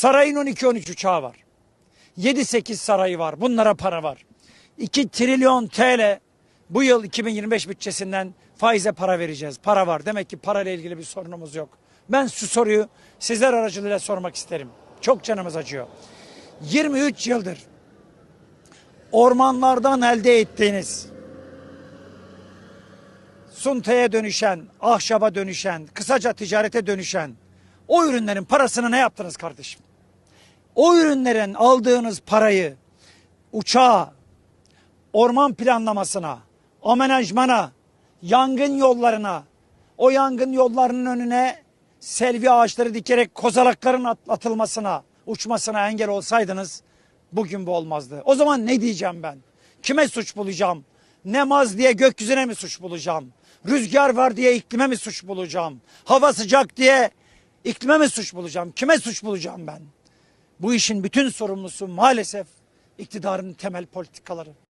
Sarayın 12-13 uçağı var. 7-8 sarayı var. Bunlara para var. 2 trilyon TL bu yıl 2025 bütçesinden faize para vereceğiz. Para var. Demek ki parayla ilgili bir sorunumuz yok. Ben şu soruyu sizler aracılığıyla sormak isterim. Çok canımız acıyor. 23 yıldır ormanlardan elde ettiğiniz suntaya dönüşen, ahşaba dönüşen, kısaca ticarete dönüşen o ürünlerin parasını ne yaptınız kardeşim? O ürünlerin aldığınız parayı uçağa, orman planlamasına, amenajmana, yangın yollarına, o yangın yollarının önüne selvi ağaçları dikerek kozalakların at- atılmasına, uçmasına engel olsaydınız bugün bu olmazdı. O zaman ne diyeceğim ben? Kime suç bulacağım? Nemaz diye gökyüzüne mi suç bulacağım? Rüzgar var diye iklime mi suç bulacağım? Hava sıcak diye iklime mi suç bulacağım? Kime suç bulacağım ben? Bu işin bütün sorumlusu maalesef iktidarın temel politikaları.